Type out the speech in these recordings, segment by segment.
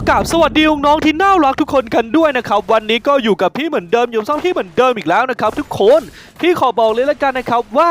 กับสวัสดีน้องๆที่น่ารักทุกคนกันด้วยนะครับวันนี้ก็อยู่กับพี่เหมือนเดิมอยู่ซ่องที่เหมือนเดิมอีกแล้วนะครับทุกคนพี่ขอบอกเลยละกันนะครับว่า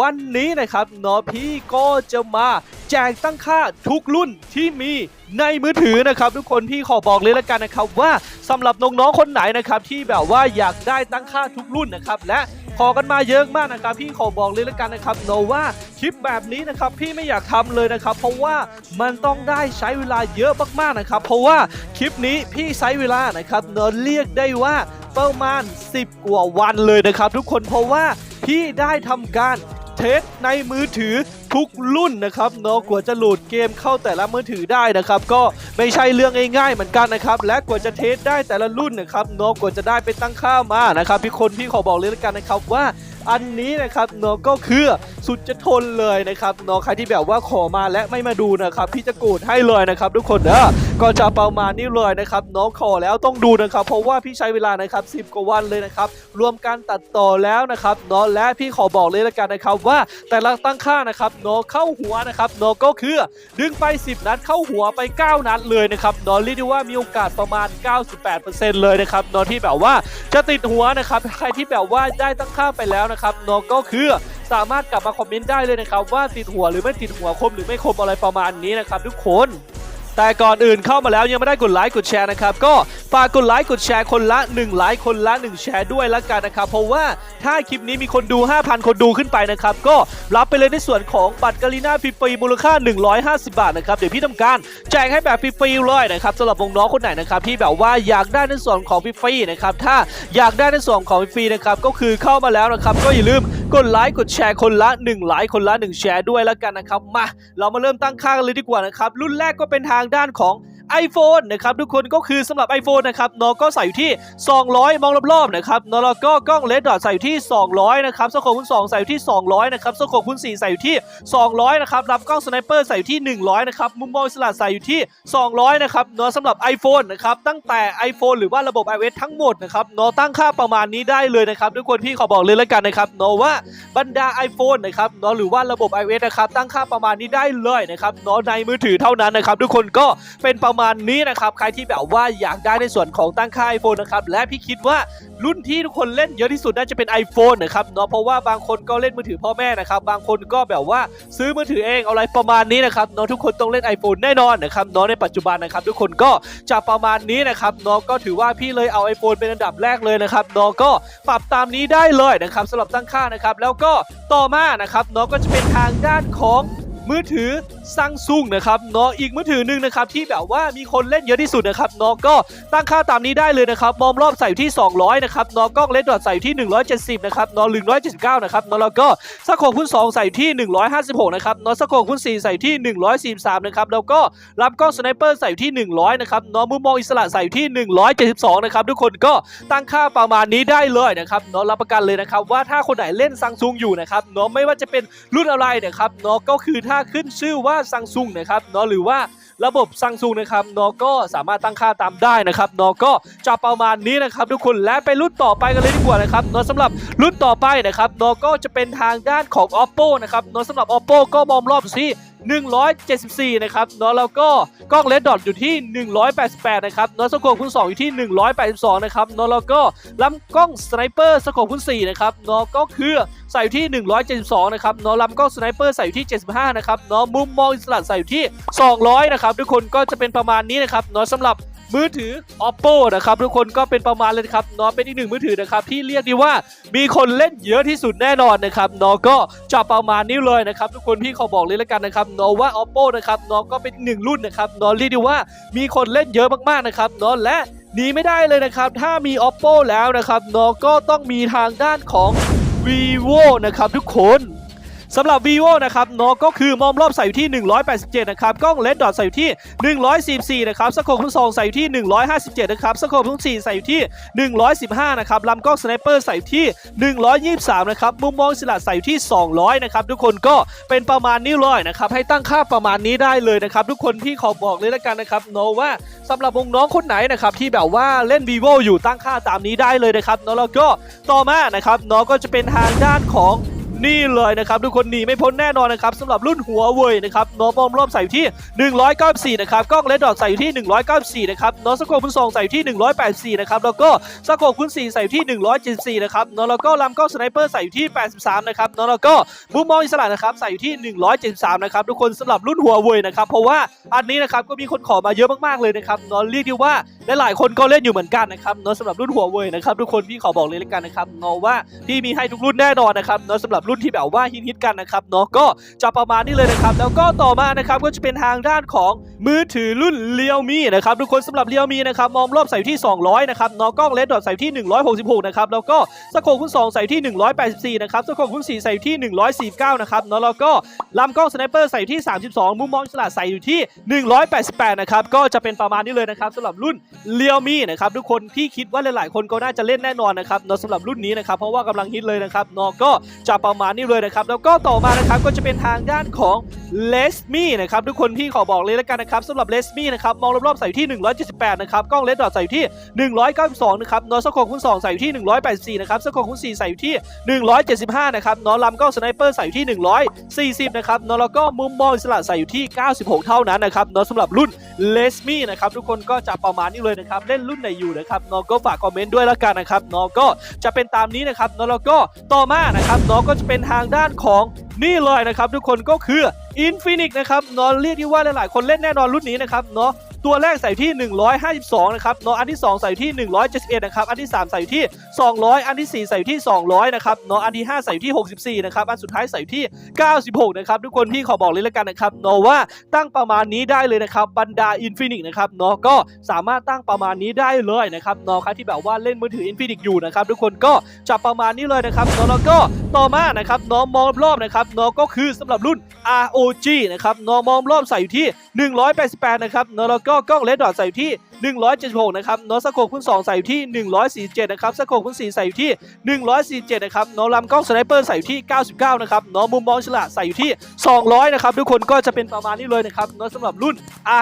วันนี้นะครับเนาะพี่ก็จะมาแจกตั้งค่าทุกรุ่นที่มีในมือถือนะครับ ทุกคนพี่ขอบอกเลยละกันนะครับว่าสำหรับน้องๆคนไหนนะครับที่แบบว่าอยากได้ตั้งค่าทุกรุ่นนะครับและ ขอกันมาเยอะมากนะครับพี่ขอบอกเลยละกันนะครับโนว่าคลิปแบบนี้นะครับพี่ไม่อยากทำเลยนะครับ เพราะว่ามันต้องได้ใช้เวลาเยอะมากๆนะครับ เพราะว่าคลิปนี้พี่ใช้เวลานะครับเนอะเรียกได้ว่าประมาณ 10 กว่าวันเลยนะครับ ทุกคนเพราะว่าพี่ได้ทำการเทสในมือถือ ทุกรุ่นนะครับเนาะกว่าจะโหลดเกมเข้าแต่ละมือถือได้นะครับ ก็ไม่ใช่เรื่องง่ายๆเหมือนกันนะครับ และกว่าจะเทสได้แต่ละรุ่นนะครับเนาะกว่าจะได้ไปตั้งค่ามานะครับพี่คนพี่ขอบอกเลยละกันนะครับว่าอันนี้นะครับเนาะก็คือสุดจะทนเลยนะครับเนาะใครที่แบบว่าขอมาและไม่มาดูนะครับพี่จะโกรธให้เลยนะครับทุกคนเด้อก็จะประมาณนี้เลยนะครับน้องขอแล้วต้องดูนะครับ เพราะว่าพี่ใช้เวลานะครับ 10 กว่าวันเลยนะครับรวมการตัดต่อแล้วนะครับเนาะและพี่ขอบอกเลยละกันนะครับว่าแต่ละตั้งค่านะครับเนาะเข้าหัวนะครับเนาะก็คือดึงไป 10 นัดเข้าหัวไป 9 นัดเลยนะครับเนาะเรียกได้ว่ามีโอกาสประมาณ 98%เลยนะครับเนาะที่แบบว่าจะติดหัวนะครับใครที่แบบว่าได้ตั้งค่าไปแล้วนะครับเนาะก็คือสามารถกลับมาคอมเมนต์ได้เลยนะครับว่าติดหัวหรือไม่ติดหัวคมหรือไม่คมอะไรประมาณนี้นะครับทุกคน แต่ก่อนอื่นเข้ามาแล้วยังไม่ได้กดไลค์กดแชร์นะครับ ก็ฝากกดไลค์กดแชร์คนละ1ไลค์คนละ 1 แชร์ด้วยละกันนะครับเพราะว่าถ้าคลิปนี้มีคนดู 5,000 คนดูขึ้นไปนะครับ ก็รับไปเลยในส่วนของบัตรกาลิน่าฟรีๆมูลค่า 150 บาทนะครับเดี๋ยวพี่ทำการแจกให้แบบฟรีๆเลยนะครับสำหรับน้องคนไหนนะครับที่แบบว่าอยากได้ในส่วนของฟรีๆนะครับถ้าอยากได้ในส่วนของฟรีๆนะครับก็คือเข้ามาแล้วนะครับก็อย่าลืมกดไลค์กดแชร์คนละ1ไลค์คนละ 1 แชร์ด้วยแล้วกันนะครับมาเรามาเริ่มตั้งค่ากันเลยดีกว่านะครับรุ่นแรกก็เป็นทางด้านของ iPhone นะครับทุกคนก็คือสำหรับ iPhone นะครับเนาะก็ใส่อยู่ที่ 200 มองรอบๆนะครับเนาะแล้วก็กล้องเลดดอทใส่อยู่ที่ 200 นะครับสโคปคูณ2ใส่อยู่ที่ 200 นะครับสโคปคูณ4ใส่อยู่ที่ 200 นะครับรับกล้องสไนเปอร์ใส่อยู่ที่ 100 นะครับมุมมองอิสลัดใส่อยู่ที่ 200 นะครับเนาะสำหรับ iPhone นะครับตั้งแต่ iPhone หรือว่าระบบ iOS ทั้งหมดนะครับเนาะตั้งค่าประมาณนี้ได้เลยนะครับทุกคนพี่ขอบอกเลยแล้วกันนะครับเนาะว่าบรรดา iPhone นะครับเนาะหรือว่าระบบ iOS นะครับตั้งค่าประมาณนี้ได้เลยนะครับเนาะในมือถือเท่านั้นนะครับทุกคนก็เป็นประมาณนี้นะครับ ใครที่แบบว่าอยากได้ในส่วนของตั้งค่า iPhone นะครับ และพี่คิดว่ารุ่นที่ทุกคนเล่นเยอะที่สุดน่าจะเป็น iPhone นะครับเนาะเพราะว่าบางคนก็เล่นมือถือพ่อแม่นะครับ บางคนก็แบบว่าซื้อมือถือเองเอาอะไรประมาณนี้นะครับเนาะทุกคนต้องเล่น iPhone แน่นอนนะครับเนาะในปัจจุบันนะครับทุกคนก็จะประมาณนี้นะครับเนาะก็ถือว่าพี่เลยเอา iPhone เป็นอันดับแรกเลยนะครับเนาะก็ปรับตามนี้ได้เลยนะครับสำหรับตั้งค่านะครับแล้วก็ต่อมานะครับเนาะก็จะเป็นทางด้านของมือถือ ซังซุงนะครับเนาะอีกมือถือหนึ่งนะครับที่แบบว่ามีคนเล่นเยอะที่สุดนะครับเนาะก็ตั้งค่าตามนี้ได้เลยนะครับมอมรอบใส่อยู่ที่ 200นะครับเนาะกล้องเลดดอทใส่อยู่ที่ 170นะครับเนาะ179นะครับเนาะแล้วก็สโคปคูณ2ใส่อยู่ที่ 156นะครับเนาะสโคปคูณ4ใส่อยู่ที่ 143นะครับแล้วก็รับกล้องสไนเปอร์ใส่อยู่ที่ 100นะครับเนาะมุมมองอิสระใส่อยู่ที่ 172นะครับทุกคนก็ตั้งค่าประมาณนี้ได้เลยนะครับเนาะรับประกันเลยนะครับว่าถ้าคนไหนเล่นซังซุงอยู่นะครับเนาะไม่ว่าจะเป็นรุ่นอะไรนะครับเนาะก็คือถ้าขึ้นชื่อว่าซังซุงนะครับเนาะหรือว่าระบบซังซุงนะครับเนาะก็สามารถตั้งค่าตามได้นะครับเนาะก็จะประมาณนี้นะครับทุกคนและไปรุ่นต่อไปกันเลยดีกว่านะครับเนาะสำหรับรุ่นต่อไปนะครับเนาะก็จะเป็นทางด้านของ oppo นะครับเนาะสำหรับ oppo ก็มอมรอบที่ 174 นะครับเนาะแล้วก็กล้องเลดดอทอยู่ที่ 188 นะครับเนาะสโคปคูณ2อยู่ที่ 182 นะครับเนาะแล้วก็ลำกล้องสไนเปอร์สโคปคูณ4นะครับเนาะก็คือใส่อยู่ที่ 172 นะครับเนาะลำกล้องสไนเปอร์ใส่อยู่ที่ 75 นะครับเนาะมุมมองอิสระใส่อยู่ที่ 200 นะครับทุกคนก็จะเป็นประมาณนี้นะครับเนาะสำหรับ มือถือ oppo นะครับทุกคนก็เป็นประมาณเลยครับเนาะเป็นอีกหนึ่งมือถือนะครับที่เรียกได้ว่ามีคนเล่นเยอะที่สุดแน่นอนนะครับเนาะก็จะประมาณนี้เลยนะครับทุกคนพี่ขอบอกเลยแล้วกันนะครับเนาะว่า oppo นะครับเนาะก็เป็นหนึ่งรุ่นนะครับเนาะเรียกได้ว่ามีคนเล่นเยอะมากๆนะครับเนาะและหนีไม่ได้เลยนะครับ ถ้ามี oppo แล้วนะครับเนาะก็ต้องมีทางด้านของ vivo นะครับทุกคน สำหรับ vivo นะครับเนาะก็คือมอมรอบใส่อยู่ที่ 187 นะครับ กล้องเลดดอทใส่อยู่ที่ 144 นะครับ สโคปคูณ2ใส่อยู่ที่ 157 นะครับ สโคปคูณ4ใส่อยู่ที่ 115 นะครับ ลำกล้องสไนเปอร์ใส่อยู่ที่ 123 นะครับ มุมมองสลัดใส่อยู่ที่ 200 นะครับ ทุกคนก็เป็นประมาณนี้เลยนะครับ ให้ตั้งค่าประมาณนี้ได้เลยนะครับ ทุกคนพี่ขอบอกเลยแล้วกันนะครับเนาะว่าสำหรับวงน้องคนไหนนะครับที่แบบว่าเล่น vivo อยู่ตั้งค่าตามนี้ได้เลยนะครับเนาะแล้วก็ต่อมานะครับเนาะก็จะเป็นทางด้านของ นี่เลยนะครับทุกคนหนีไม่พ้นแน่นอนนะครับสำหรับรุ่นหัวเว่ยนะครับโน้ตมอมรอบใส่อยู่ที่ 194 นะครับกล้องเลดดอทใส่อยู่ที่ 194 นะครับโน้ตสโคปคุณสองใส่อยู่ที่ 184 นะครับแล้วก็สโคปคุณสี่ใส่อยู่ที่ 174 นะครับโน้ตแล้วก็ลำกล้องสไนเปอร์ใส่อยู่ที่ 83 นะครับโน้ตแล้วก็มุมมองอิสระนะครับใส่อยู่ที่ 173 นะครับทุกคนสำหรับรุ่นหัวเว่ยนะครับเพราะว่าอันนี้นะครับก็มีคนขอมาเยอะมากๆเลยนะครับโน้ตเรียกได้ว่าหลายๆคนก็เล่นอยู่เหมือนกันนะครับโน้ตสำหรับรุ่นหัวเว่ยนะครับทุกคนพี่ขอบอกเลยละกันนะครับโน้ตว่าพี่มีให้ทุกรุ่นแน่นอนนะครับโน้ตสำหรับรุ่นที่แบบว่าฮิตๆกันนะครับเนาะก็จะประมาณนี้เลยนะครับ แล้วก็ต่อมานะครับก็จะเป็นทางด้านของมือถือรุ่นเลียวมีนะครับทุกคนสำหรับเลียวมีนะครับมองรอบใส่ที่ 200 นะครับเนาะกล้องเลดดอทใส่ที่ 166 นะครับแล้วก็สโคปคุณ2ใส่ที่ 184 นะครับสโคปคุณ4ใส่ที่ 149 นะครับเนาะแล้วก็ลำกล้องสไนเปอร์ใส่ที่ 32 มุมมองฉลาดใส่อยู่ที่ 188 นะครับก็จะเป็นประมาณนี้เลยนะครับสำหรับรุ่นเลียวมีนะครับทุกคนพี่คิดว่าหลายๆ คนก็น่าจะเล่นแน่นอนนะครับเนาะสำหรับรุ่นนี้นะครับเพราะว่ากำลังฮิตเลยนะครับเนาะก็จะประมาณนี้เลยนะครับ แล้วก็ต่อมานะครับก็จะเป็นทางด้านของเลสมี่นะครับทุกคนพี่ขอบอกเลยแล้วกันนะครับสำหรับเลสมี่นะครับมองรอบๆใส่อยู่ที่ 178 นะครับกล้องเลดดอทใส่อยู่ที่ 192 นะครับนอสโคคุณ2ใส่อยู่ที่ 184 นะครับสโคคุณ4ใส่อยู่ที่ 175 นะครับนอลำกล้องสไนเปอร์ใส่อยู่ที่ 140 นะครับนอแล้วก็มุมมองอิสระใส่อยู่ที่ 96 เท่านั้นนะครับนอสำหรับรุ่นเลสมี่นะครับทุกคนก็จะประมาณนี้เลยนะครับเล่นรุ่นไหนอยู่นะครับนอก็ฝากคอมเมนต์ด้วยแล้วกันนะครับนอก็จะเป็นตามนี้นะครับนอแล้วก็ต่อมานะครับนอก็จะเป็นทางด้านของนี่เลยนะครับ ทุกคนก็คือ Infinix นะครับนอเรียกที่ว่าหลายๆ คนเล่นแน่นอนรุ่นนี้นะครับเนาะ ตัวแรกใส่ที่ 152 นะครับเนาะอันที่ 2 ใส่ที่ 171 นะครับ อันที่ 3 ใส่ที่ 200 อันที่ 4 ใส่ที่ 200 นะครับเนาะอันที่ 5 ใส่ที่ 64 นะครับ อันสุดท้ายใส่ที่ 96 นะครับ ทุกคนพี่ขอบอกเลยแล้วกันนะครับเนาะว่าตั้งประมาณนี้ได้เลยนะครับบรรดา Infinix นะครับเนาะก็สามารถตั้งประมาณนี้ได้เลยนะครับเนาะใครที่แบบว่าเล่นมือถือ Infinix อยู่นะครับทุกคนก็จะประมาณนี้เลยนะครับเนาะแล้วก็ต่อมานะครับเนาะมองรอบนะครับเนาะก็คือสำหรับรุ่น ROG นะครับเนาะมองรอบใส่อยู่ที่ 188 นะครับเนาะแล้วก็กล้องเลดดอทใส่อยู่ที่ 176 นะครับเนสโคปคุณ2ใส่อยู่ที่ 147 นะครับสโคปคุณ4ใส่อยู่ที่ 147 นะครับเนลำกล้องสไนเปอร์ใส่อยู่ที่ 99 นะครับเนมุมมองฉลาดใส่อยู่ที่ 200 นะครับทุกคนก็จะเป็นประมาณนี้เลยนะครับเนสำหรับรุ่น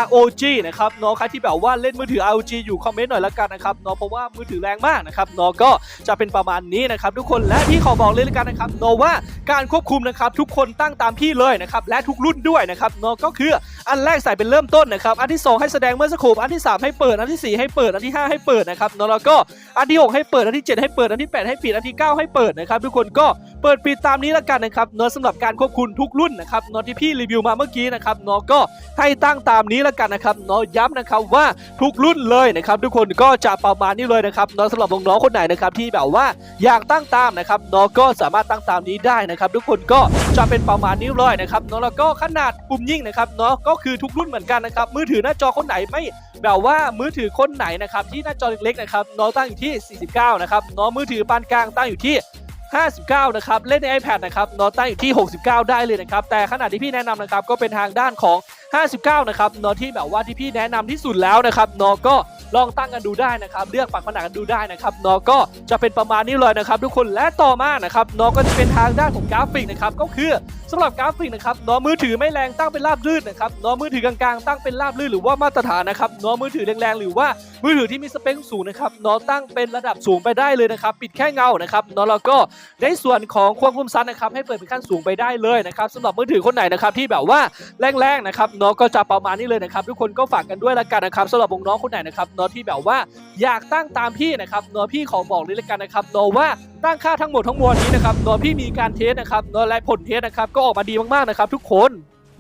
ROG นะครับเนใครที่แบบว่าเล่นมือถือ ROG อยู่คอมเมนต์หน่อยละกันนะครับเนเพราะว่ามือถือแรงมากนะครับเนก็จะเป็นประมาณนี้นะครับทุกคนและที่ขอบอกเลยละกันนะครับเนว่าการควบคุมนะครับทุกคนตั้งตามพี่เลยนะครับและทุกรุ่นด้วยนะครับเนก็คือ อันแรกใส่เป็นเริ่มต้นนะครับ อันที่ 2 ให้แสดงเมื่อสักครู่ อันที่ 3 ให้เปิด อันที่ 4 ให้เปิด อันที่ 5 ให้เปิดนะครับแล้วก็อันที่ 6 ให้เปิด อันที่ 7 ให้เปิด อันที่ 8 ให้ปิด อันที่ 9 ให้เปิดนะครับทุกคนก็ เปิดปิดตามนี้ละกันนะครับเนาะสำหรับการควบคุมทุกรุ่นนะครับเนาะที่พี่รีวิวมาเมื่อกี้นะครับเนาะก็ให้ตั้งตามนี้ละกันนะครับเนาะย้ำนะครับว่าทุกรุ่นเลยนะครับทุกคนก็จะประมาณนี้เลยนะครับเนาะสำหรับน้องๆคนไหนนะครับที่แบบว่าอยากตั้งตามนะครับเนาะก็สามารถตั้งตามนี้ได้นะครับ ทุกคนก็จะเป็นประมาณนี้เลยนะครับเนาะแล้วก็ขนาดปุ่มยิ่งนะครับเนาะก็คือทุกรุ่นเหมือนกันนะครับมือถือหน้าจอคนไหนไม่แบบว่ามือถือคนไหนนะครับที่หน้าจอเล็กๆนะครับเนาะตั้งอยู่ที่ 49 นะครับเนาะมือถือปานกลางตั้งอยู่ที่ 59 นะครับ เล่นใน iPad นะครับนอตตั้งอยู่ที่ 69 ได้เลยนะครับ แต่ขนาดที่พี่แนะนำนะครับ ก็เป็นทางด้านของ 59 นะครับเนาะที่แบบว่าที่พี่แนะนำที่สุดแล้วนะครับเนาะก็ลองตั้งกันดูได้นะครับเลือกปรับขนาดกันดูได้นะครับเนาะก็จะเป็นประมาณนี้เลยนะครับ ทุกคนและต่อมานะครับเนาะก็จะเป็นทางด้านของกราฟิกนะครับก็คือสำหรับกราฟิกนะครับเนาะมือถือไม่แรงตั้งเป็นราบลื่นนะครับเนาะมือถือกลางๆตั้งเป็นราบลื่นหรือว่ามาตรฐานนะครับเนาะมือถือแรงๆหรือว่ามือถือที่มีสเปคสูงนะครับเนาะตั้งเป็นระดับสูงไปได้เลยนะครับปิดแค่เงานะครับเนาะแล้วก็ในส่วนของความคมชัดนะครับให้เปิดเป็นขั้นสูงไปได้เลยนะครับสำหรับมือถือคนไหนนะครับที่แบบว่าแรงๆนะครับเนาะก็จะประมาณนี้เลยนะครับทุกคนก็ฝากกันด้วยละกันนะครับสำหรับวงน้องคนไหนนะครับเนาะที่แบบว่าอยากตั้งตามพี่นะครับเนาะพี่ขอบอกเลยละกันนะครับเนาะว่าตั้งค่าทั้งหมดทั้งมวลนี้นะครับเนาะพี่มีการเทสนะครับเนาะและผลเทสนะครับก็ออกมาดีมากๆนะครับทุกคน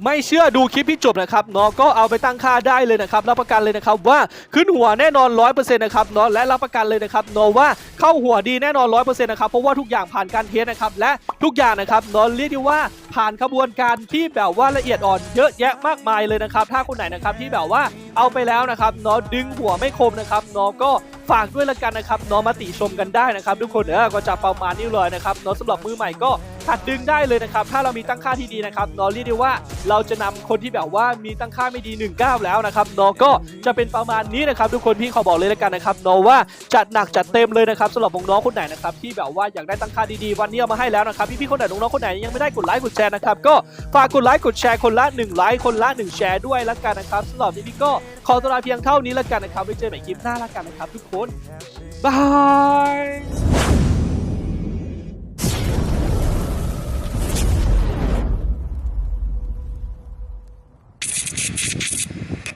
ไม่เชื่อดูคลิปพี่จบนะครับเนาะก็เอาไปตั้งค่าได้เลยนะครับรับประกันเลยนะครับว่าขึ้นหัวแน่นอน 100%นะครับเนาะและรับประกันเลยนะครับเนาะว่าเข้าหัวดีแน่นอน 100%นะครับเพราะว่าทุกอย่างผ่านการเทสนะครับและทุกอย่างนะครับเนาะเรียกได้ว่าผ่านขบวนการที่แบบว่าละเอียดอ่อนเยอะแยะมากมายเลยนะครับถ้าคนไหนนะครับที่แบบว่าเอาไปแล้วนะครับเนาะดึงหัวไม่คมนะครับเนาะก็ฝากด้วยละกันนะครับเนาะมาติชมกันได้นะครับทุกคนเออก็จะประมาณนี้เลยนะครับเนาะสำหรับมือใหม่ก็ หัดดึงได้เลยนะครับ ถ้าเรามีตั้งค่าที่ดีนะครับนาะเรียกได้ว่าเราจะนำคนที่แบบว่ามีตั้งค่าไม่ดี 19 แล้วนะครับนาะก็จะเป็นประมาณนี้นะครับ ทุกคนพี่ขอบอกเลยและกันนะครับนาะว่าจัดหนักจัดเต็มเลยนะครับสำหรับน้องๆคนไหนนะครับที่แบบว่าอยากได้ตั้งค่าดีๆวันนี้เอามาให้แล้วนะครับพี่ๆคนไหนน้องๆคนไหนยังไม่ได้กดไลค์กดแชร์นะครับก็ฝากกดไลค์กดแชร์คนละ1ไลค์คนละ1แชร์ด้วยและกันนะครับสำหรับนี้พี่ก็ขอตัวลาเพียงเท่านี้และกันนะครับไว้เจอกันใหม่คลิปหน้าละกันนะครับ ทุกคนบาย